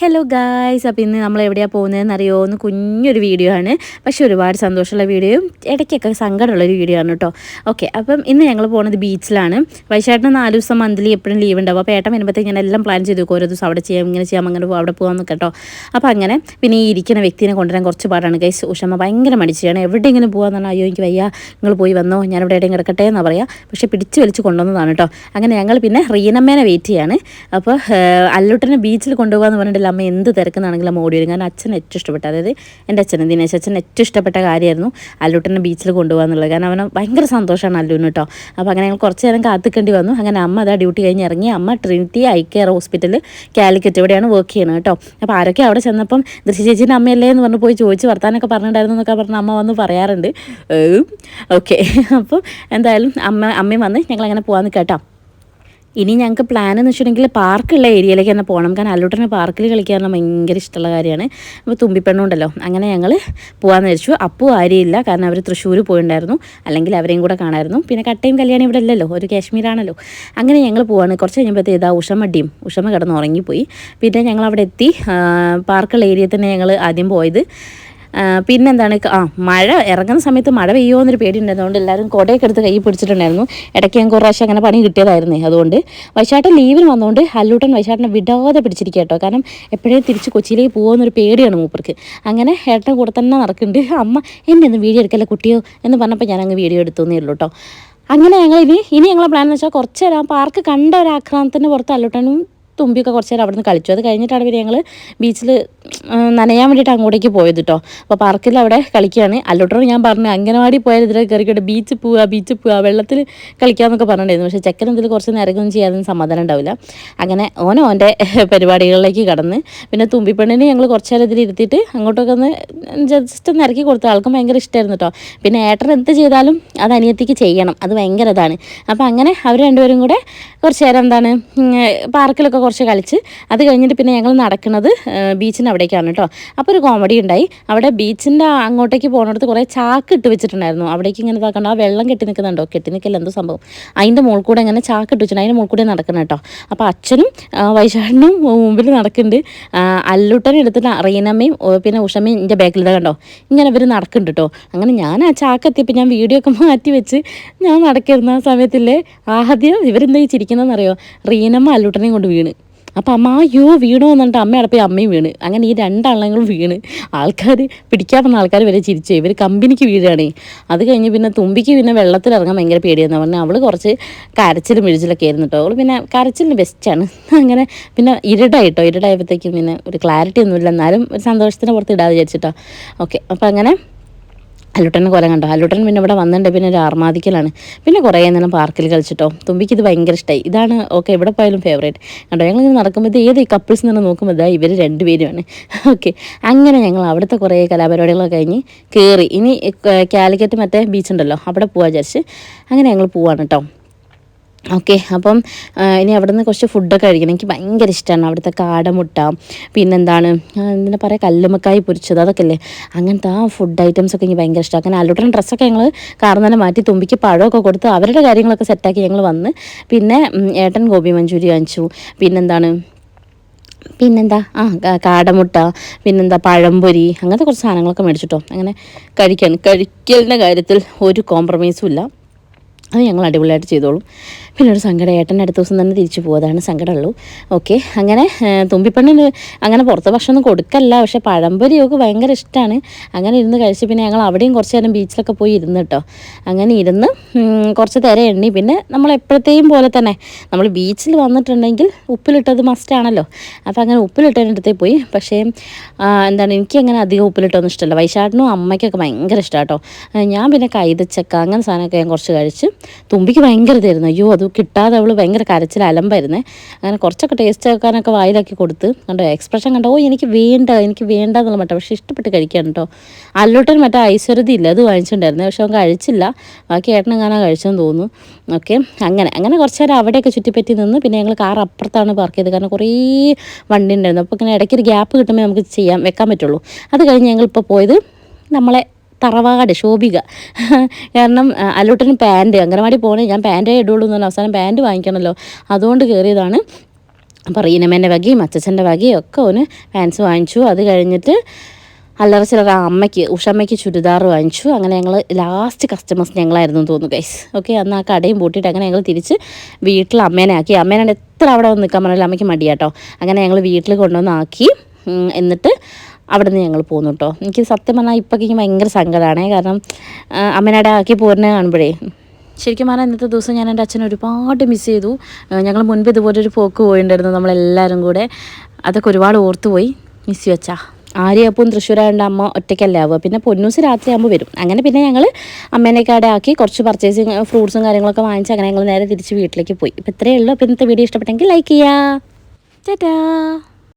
Hello guys അപ്പോൾ ഇന്ന് നമ്മൾ എവിടെയാണ് പോകുന്നതെന്ന് അറിയോ എന്ന് കുഞ്ഞൊരു വീഡിയോ ആണ്. പക്ഷേ ഒരുപാട് സന്തോഷമുള്ള വീഡിയോയും ഇടയ്ക്കൊക്കെ സങ്കടമുള്ളൊരു വീഡിയോ ആണ് കേട്ടോ. ഓക്കെ അപ്പം ഇന്ന് ഞങ്ങൾ പോകുന്നത് ബീച്ചിലാണ് വൈശാട്ടിന് നാല് ദിവസം മന്ത്ലി എപ്പോഴും ലീവ് ഉണ്ടാവും. അപ്പോൾ ഏട്ടൻ വരുമ്പോഴത്തേക്ക് ഞാൻ എല്ലാം പ്ലാൻ ചെയ്തു ഓരോ ദിവസം അവിടെ ചെയ്യാം ഇങ്ങനെ ചെയ്യാം അങ്ങനെ പോകാം അവിടെ പോകാമെന്ന് കേട്ടോ. അപ്പോൾ അങ്ങനെ പിന്നെ ഈ ഇരിക്കുന്ന വ്യക്തിനെ കൊണ്ടുവരാൻ കുറച്ച് പാടാണ്. ഗൈസ് ഉഷമ്മ ഭയങ്കര മടിച്ചാണ് എവിടെയെങ്കിലും പറഞ്ഞാൽ അയ്യോ എനിക്ക് വയ്യ. നിങ്ങൾ പോയി വന്നോ. ഞാൻ ഇവിടെ എവിടെയും കിടക്കട്ടെ എന്നാണ് പറയാം. പക്ഷേ പിടിച്ച് വലിച്ച് കൊണ്ടുവന്നതാണ് കേട്ടോ. അങ്ങനെ ഞങ്ങൾ പിന്നെ റീനമ്മേനെ വെയിറ്റ് ചെയ്യാണ്. അപ്പോൾ അല്ലുട്ടനെ ബീച്ചിൽ കൊണ്ടുപോകാന്ന് പറഞ്ഞിട്ടില്ല അമ്മ എന്ത് തിരക്കുന്നാണെങ്കിലും അമ്മ ഓടി വരും. കാരണം അച്ഛൻ ഏറ്റവും ഇഷ്ടപ്പെട്ട അതായത് എന്റെ അച്ഛൻ ദിനേശ് അച്ഛൻ ഏറ്റവും ഇഷ്ടപ്പെട്ട കാര്യമായിരുന്നു അല്ലുട്ടനെ ബീച്ചിൽ കൊണ്ടുപോകാന്നുള്ളത്. കാരണം അവന് ഭയങ്കര സന്തോഷമാണ് അല്ലുവിന് കേട്ടോ. അപ്പോൾ അങ്ങനെ ഞങ്ങൾ കുറച്ച് നേരം കാത്തിക്കേണ്ടി വന്നു. അങ്ങനെ അമ്മ അതാ ഡ്യൂട്ടി കഴിഞ്ഞ് ഇറങ്ങി. അമ്മ Trinity eye care hospital Calicut ഇവിടെയാണ് വർക്ക് ചെയ്യുന്നത് കേട്ടോ. അപ്പോൾ ആരൊക്കെ അവിടെ ചെന്നപ്പം ദൃശ്യ ചേച്ചീന്റെ അമ്മയല്ലേ എന്ന് പറഞ്ഞ് പോയി ചോദിച്ച് വർത്താനൊക്കെ പറഞ്ഞിട്ടുണ്ടായിരുന്നു എന്നൊക്കെ പറഞ്ഞ് അമ്മ വന്ന് പറയാറുണ്ട്. ഓക്കെ. അപ്പോൾ എന്തായാലും അമ്മ അമ്മയും വന്ന് ഞങ്ങളങ്ങനെ പോകാമെന്ന് കേട്ടോ ഇനി ഞങ്ങൾക്ക് പ്ലാൻ എന്ന് വെച്ചിട്ടുണ്ടെങ്കിൽ പാർക്കുള്ള ഏരിയയിലേക്ക് തന്നെ പോകണം കാരണം അല്ലൂട്ടന് പാർക്കിൽ കളിക്കാൻ ഭയങ്കര ഇഷ്ടമുള്ള കാര്യമാണ്. അപ്പോൾ തുമ്പിപ്പെണ്ണുണ്ടല്ലോ അങ്ങനെ ഞങ്ങൾ പോകാമെന്ന് വിചാരിച്ചു. അപ്പോൾ ആരെയില്ല കാരണം അവർ തൃശ്ശൂർ പോയിണ്ടായിരുന്നു. അല്ലെങ്കിൽ അവരെയും കൂടെ കാണായിരുന്നു. പിന്നെ കട്ടയും കല്യാണം ഇവിടെ അല്ലല്ലോ ഒരു കാശ്മീരാണല്ലോ. അങ്ങനെ ഞങ്ങൾ പോവാണ്. കുറച്ച് കഴിഞ്ഞപ്പോഴത്തേ ഇതാ ഉഷമടിയും ഉഷമ കിടന്ന് ഉറങ്ങിപ്പോയി. പിന്നെ ഞങ്ങൾ അവിടെ എത്തി പാർക്കുള്ള ഏരിയയിൽ തന്നെ ഞങ്ങൾ ആദ്യം പോയത്. പിന്നെന്താണ് ആ മഴ ഇറങ്ങുന്ന സമയത്ത് മഴ പെയ്യുമോ എന്നൊരു എല്ലാവരും കുടയൊക്കെ എടുത്ത് കൈ പിടിച്ചിട്ടുണ്ടായിരുന്നു. ഇടയ്ക്ക് ഞാൻ കുറേ അങ്ങനെ പണി കിട്ടിയതായിരുന്നേ അതുകൊണ്ട്. വൈശാട്ടൻ ലീവിന് വന്നുകൊണ്ട് ഹല്ലൂട്ടൻ വൈശാട്ടനെ വിടാതെ പിടിച്ചിരിക്കുക കേട്ടോ. കാരണം എപ്പോഴേ തിരിച്ച് കൊച്ചിയിലേക്ക് പോകുമെന്നൊരു പേടിയാണ് മൂപ്പർക്ക്. അങ്ങനെ ഏട്ടന്റെ കൂടെ തന്നെ നടക്കുന്നുണ്ട്. അമ്മ എന്നെ ഒന്ന് വീഡിയോ എടുക്കല്ല കുട്ടിയോ? എന്ന് പറഞ്ഞപ്പോൾ ഞാൻ അങ്ങ് വീഡിയോ എടുത്തുന്നേ ഉള്ളൂ കേട്ടോ അങ്ങനെ ഞങ്ങൾ ഇനി ഇനി ഞങ്ങളെ പ്ലാൻ എന്ന് വെച്ചാൽ കുറച്ച് നേരം പാർക്ക് കണ്ട ഒരു ആക്രമണത്തിന്റെ പുറത്ത് അല്ലൂട്ടനും തുമ്പിയൊക്കെ കുറച്ച് നേരം അവിടെ നിന്ന് കളിച്ചു. അത് കഴിഞ്ഞിട്ടാണ് പിന്നെ ഞങ്ങൾ ബീച്ചിൽ നനയാൻ വേണ്ടിയിട്ട് അങ്ങോട്ടേക്ക് പോയത് കേട്ടോ അപ്പോൾ പാർക്കിൽ അവിടെ കളിക്കുകയാണ് അല്ലോട്ടോട് ഞാൻ പറഞ്ഞു അംഗനവാടി പോയാൽ ഇതിൽ കയറിക്കോട്ടെ ബീച്ച് പോവുക ബീച്ച് പോവുക വെള്ളത്തിൽ കളിക്കാമെന്നൊക്കെ പറഞ്ഞിട്ടുണ്ടായിരുന്നു. പക്ഷേ ചെക്കൻ ഇതിൽ കുറച്ച് നേരമൊന്നും ചെയ്യാതെ സമാധാനം ഉണ്ടാവില്ല. അങ്ങനെ ഓനെ ഓന്റെ പരിപാടികളിലേക്ക് കടന്ന്. പിന്നെ തുമ്പിപ്പെണ്ണിനെ ഞങ്ങൾ കുറച്ച് നേരം ഇതിൽ ഇരുത്തിയിട്ട് അങ്ങോട്ടൊക്കെ ഒന്ന് ജസ്റ്റ് ഒന്ന് ഇറക്കി കൊടുത്ത. ആൾക്കും ഭയങ്കര ഇഷ്ടമായിരുന്നു കേട്ടോ പിന്നെ ഏട്ടൻ എന്ത് ചെയ്താലും അത് അനിയത്തിക്ക് ചെയ്യണം. അത് ഭയങ്കര ഇതാണ്. അപ്പോൾ അങ്ങനെ അവർ രണ്ടുപേരും കൂടെ കുറച്ച് നേരം എന്താണ് പാർക്കിലൊക്കെ കുറച്ച് കളിച്ച് അത് കഴിഞ്ഞിട്ട് പിന്നെ ഞങ്ങൾ നടക്കുന്നത് ബീച്ചിന്റെ അവിടേക്കാണ് കേട്ടോ. അപ്പോൾ ഒരു കോമഡി ഉണ്ടായി. അവിടെ ബീച്ചിന്റെ അങ്ങോട്ടേക്ക് പോകുന്നിടത്ത് കുറേ ചാക്ക് ഇട്ട് വെച്ചിട്ടുണ്ടായിരുന്നു. അവിടേക്ക് ഇങ്ങനെ ഇതാക്കണ്ട ആ വെള്ളം കെട്ടി നിൽക്കുന്നുണ്ടോ? കെട്ടി നിൽക്കില്ല എന്തോ സംഭവം. അതിന്റെ മുകളിൽ കൂടെ ഇങ്ങനെ ചാക്ക് ഇട്ട് വെച്ചിട്ടുണ്ട്. അതിന്റെ മുകളിൽ കൂടെ നടക്കണം കേട്ടോ. അപ്പോൾ അച്ഛനും വൈശാഖനും മുമ്പിൽ നടക്കുന്നുണ്ട്. അല്ലുട്ടനും എടുത്തിട്ട് റീനമ്മയും പിന്നെ ഉഷമ്മയും എന്റെ ബാക്കിൽ കണ്ടോ? ഇങ്ങനെ ഇവർ നടക്കുന്നുണ്ട് കേട്ടോ. അങ്ങനെ ഞാൻ ആ ചാക്ക് എത്തിയപ്പോൾ ഞാൻ വീഡിയോ ഒക്കെ മാറ്റി വെച്ച് ഞാൻ നടക്കിരുന്ന ആ സമയത്തില്ലേ? ആദ്യം ഇവരെന്താ ചിരിക്കുന്നതെന്നറിയോ? റീനമ്മ അല്ലുട്ടനെയും കൊണ്ട് വീണ്. അപ്പോൾ അമ്മ അയ്യോ വീണോ എന്നിട്ട് അമ്മ പോയി അമ്മയും വീണ്. അങ്ങനെ ഈ രണ്ടാളങ്ങളും വീണ്. ആൾക്കാർ പിടിക്കാൻ വന്ന ആൾക്കാർ വരെ ചിരിച്ചു. ഇവർ കമ്പനിക്ക് വീഴുകയാണേ അത് കഴിഞ്ഞ് പിന്നെ തുമ്പിക്ക് പിന്നെ വെള്ളത്തിൽ ഇറങ്ങാൻ ഭയങ്കര പേടിയെന്ന് പറഞ്ഞാൽ അവൾ കുറച്ച് കരച്ചിലും മിഴിച്ചിലൊക്കെ ആയിരുന്നു കേട്ടോ അവൾ പിന്നെ കരച്ചിലിന് ബെസ്റ്റാണ് അങ്ങനെ പിന്നെ ഇരുടായിട്ടോ. ഇരുടായപ്പോഴത്തേക്കും പിന്നെ ഒരു ക്ലാരിറ്റി ഒന്നുമില്ല. എന്നാലും ഒരു സന്തോഷത്തിന് പുറത്ത് ഇടാതെ വിചാരിച്ചിട്ടോ. ഓക്കെ അപ്പോൾ അങ്ങനെ അല്ലുട്ടനെ കൊല കണ്ടോ? അല്ലുട്ടൻ പിന്നെ ഇവിടെ വന്നിട്ടുണ്ട്. പിന്നെ ഒരു ആർമാദിക്കലാണ്. പിന്നെ കുറേ നേരം പാർക്കിൽ കളിച്ചിട്ടോ. തുമ്പിക്ക് ഇത് ഭയങ്കര ഇഷ്ടമായി ഇതാണ് ഓക്കെ എവിടെ പോയാലും ഫേവറേറ്റ് കണ്ടോ? ഞങ്ങൾ ഇങ്ങനെ നടക്കുമ്പോൾ ഇത് ഏത് കപ്പിൾസ് നിന്ന് നോക്കുമ്പോൾ ഇതാ ഇവർ രണ്ടുപേരുമാണ്. ഓക്കെ അങ്ങനെ ഞങ്ങൾ അവിടുത്തെ കുറേ കലാപരിപാടികളൊക്കെ കഴിഞ്ഞ് കയറി ഇനി കാലിക്കറ്റ് മറ്റേ ബീച്ച് ഉണ്ടല്ലോ. അവിടെ പോകാൻ വിചാരിച്ച്. അങ്ങനെ ഞങ്ങൾ പോവാണ് കേട്ടോ ഓക്കെ അപ്പം ഇനി അവിടെ നിന്ന് കുറച്ച് ഫുഡൊക്കെ കഴിക്കണം. എനിക്ക് ഭയങ്കര ഇഷ്ടമാണ് അവിടുത്തെ കാടമുട്ട. പിന്നെന്താണ്? എന്താ പറയുക കല്ലുമക്കായി പൊരിച്ചത് അതൊക്കെ അല്ലേ അങ്ങനത്തെ ആ ഫുഡ് ഐറ്റംസ് ഒക്കെ എനിക്ക് ഭയങ്കര ഇഷ്ടമാണ് അങ്ങനെ അല്ലുട്ടൻ ഡ്രസ്സൊക്കെ ഞങ്ങൾ കാർന്ന് തന്നെ മാറ്റി തുമ്പിക്ക് പഴമൊക്കെ കൊടുത്ത് അവരുടെ കാര്യങ്ങളൊക്കെ സെറ്റാക്കി ഞങ്ങൾ വന്ന് പിന്നെ ഏട്ടൻ ഗോപി മഞ്ചൂരി വാങ്ങിച്ചു പിന്നെന്താണ്? പിന്നെന്താ? ആ കാടമുട്ട പിന്നെന്താ പഴംപൊരി അങ്ങനത്തെ കുറച്ച് സാധനങ്ങളൊക്കെ മേടിച്ചിട്ടോ. അങ്ങനെ കഴിക്കാൻ കഴിക്കലിന്റെ കാര്യത്തിൽ ഒരു കോംപ്രമൈസും ഇല്ല. അത് ഞങ്ങൾ അടിപൊളിയായിട്ട് ചെയ്തോളും. പിന്നെ ഒരു സങ്കടം ഏട്ടൻ അടുത്ത ദിവസം തന്നെ തിരിച്ചു പോകും അതാണ് സങ്കടമുള്ളൂ. ഓക്കെ അങ്ങനെ തുമ്പിപ്പണ്ണിന് അങ്ങനെ പുറത്ത് ഭക്ഷണം കൊടുക്കല്ല. പക്ഷേ പഴംപൊരിയൊക്കെ ഭയങ്കര ഇഷ്ടമാണ് അങ്ങനെ ഇരുന്ന് കഴിച്ച് പിന്നെ ഞങ്ങൾ അവിടെയും കുറച്ച് നേരം ബീച്ചിലൊക്കെ പോയി ഇരുന്ന് കേട്ടോ അങ്ങനെ ഇരുന്ന് കുറച്ച് തിര എണ്ണി. പിന്നെ നമ്മൾ എപ്പോഴത്തെയും പോലെ തന്നെ നമ്മൾ ബീച്ചിൽ വന്നിട്ടുണ്ടെങ്കിൽ ഉപ്പിലിട്ടത് മസ്റ്റാണല്ലോ അപ്പോൾ അങ്ങനെ ഉപ്പിലിട്ടതിന്റെ ഉപ്പിലിട്ടതിനടുത്തേ പോയി. പക്ഷേ എന്താണ് എനിക്ക് അങ്ങനെ അധികം ഉപ്പിലിട്ടൊന്നും ഇഷ്ടമല്ല. വൈശാട്ടിനും അമ്മയ്ക്കൊക്കെ ഭയങ്കര ഇഷ്ടമാണ് കേട്ടോ ഞാൻ പിന്നെ കൈതച്ചക്ക അങ്ങനെ സാധനമൊക്കെ ഞാൻ കുറച്ച് കഴിച്ച് തുമ്പിക്ക് ഭയങ്കര തരുന്നു അയ്യോ അത് കിട്ടാതെ അവൾ ഭയങ്കര കരച്ചിൽ അലമ്പായിരുന്നേ. അങ്ങനെ കുറച്ചൊക്കെ ടേസ്റ്റ് ആക്കാനൊക്കെ വായിലാക്കി കൊടുത്ത് കണ്ടോ എക്സ്പ്രഷൻ കണ്ടോ ഓ എനിക്ക് വേണ്ട എനിക്ക് വേണ്ട എന്നുള്ള മട്ട. പക്ഷേ ഇഷ്ടപ്പെട്ട് കഴിക്കാൻ കേട്ടോ. അല്ലോട്ടൻ മറ്റേ ഐശ്വര്യത ഇല്ല അത് വാങ്ങിച്ചിട്ടുണ്ടായിരുന്നു പക്ഷെ അവൻ കഴിച്ചില്ല. ബാക്കി ഏട്ടൻ എങ്ങാനാ കഴിച്ചെന്ന് തോന്നുന്നു. ഓക്കെ അങ്ങനെ അങ്ങനെ കുറച്ച് നേരം അവിടെയൊക്കെ ചുറ്റിപ്പറ്റി നിന്ന് പിന്നെ ഞങ്ങൾ കാർ അപ്പുറത്താണ് പാർക്ക് ചെയ്തത്. കാരണം കുറേ വണ്ടി ഉണ്ടായിരുന്നു അപ്പോൾ ഇങ്ങനെ ഇടയ്ക്കൊരു ഗ്യാപ്പ് കിട്ടുമ്പോൾ നമുക്ക് ചെയ്യാൻ വെക്കാൻ പറ്റുള്ളൂ. അത് കഴിഞ്ഞ് ഞങ്ങളിപ്പോൾ പോയത് നമ്മളെ തറവാട് ശോഭിക. കാരണം അല്ലൂട്ടന് പാന്റ് അംഗനവാടി പോകണേ ഞാൻ പാന്റേ ഇടുള്ളൂ എന്ന് പറഞ്ഞാൽ അവസാനം പാന്റ് വാങ്ങിക്കണമല്ലോ അതുകൊണ്ട് കയറിയതാണ് അപ്പോൾ റീനമ്മേന്റെ വകയും അച്ചച്ചന്റെ വകയും ഒക്കെ ഒന്ന് പാൻസ് വാങ്ങിച്ചു. അത് കഴിഞ്ഞിട്ട് അല്ലറ ചില്ലറ അമ്മയ്ക്ക് ഉഷമ്മയ്ക്ക് ചുരിദാർ വാങ്ങിച്ചു. അങ്ങനെ ഞങ്ങൾ ലാസ്റ്റ് കസ്റ്റമേഴ്സ് ഞങ്ങളായിരുന്നു തോന്നുന്നു ഗൈസ് ഓക്കെ അന്ന് ആ കടയും പൂട്ടിയിട്ട് അങ്ങനെ ഞങ്ങൾ തിരിച്ച് വീട്ടിൽ അമ്മേനെ ആക്കി. അമ്മേനെ എത്ര അവിടെ വന്ന് നിൽക്കാൻ പറഞ്ഞാലും അമ്മയ്ക്ക് മടിയാട്ടോ. അങ്ങനെ ഞങ്ങൾ വീട്ടിൽ കൊണ്ടുവന്നാക്കി എന്നിട്ട് അവിടെ നിന്ന് ഞങ്ങൾ പോന്നു കേട്ടോ എനിക്ക് സത്യം പറഞ്ഞാൽ ഇപ്പം എനിക്ക് ഭയങ്കര സങ്കടമാണ് കാരണം അമ്മേനാടെ ആക്കി പോരുന്നത് കാണുമ്പോഴേ ശരിക്കും പറഞ്ഞാൽ ഇന്നത്തെ ദിവസം ഞാൻ എന്റെ അച്ഛനെ ഒരുപാട് മിസ് ചെയ്തു. ഞങ്ങൾ മുൻപ് ഇതുപോലെ ഒരു പോക്ക് പോയിട്ടുണ്ടായിരുന്നു നമ്മളെല്ലാവരും കൂടെ. അതൊക്കെ ഒരുപാട് ഓർത്തുപോയി മിസ് വെച്ചാ ആര്യപ്പവും തൃശ്ശൂരായതുകൊണ്ട് അമ്മ ഒറ്റയ്ക്കല്ലേ ആവുക. പിന്നെ പൊന്നൂസ് രാത്രിയാകുമ്പോൾ വരും. അങ്ങനെ പിന്നെ ഞങ്ങൾ അമ്മേനെയൊക്കെ അവിടെ ആക്കി കുറച്ച് പർച്ചേസിങ് ഫ്രൂട്ട്സും കാര്യങ്ങളൊക്കെ വാങ്ങിച്ച് അങ്ങനെ ഞങ്ങൾ നേരെ തിരിച്ച് വീട്ടിലേക്ക് പോയി. ഇപ്പം ഇത്രയേ ഉള്ളൂ. അപ്പോൾ ഇന്നത്തെ വീഡിയോ ഇഷ്ടപ്പെട്ടെങ്കിൽ ലൈക്ക് ചെയ്യുക ടാറ്റാ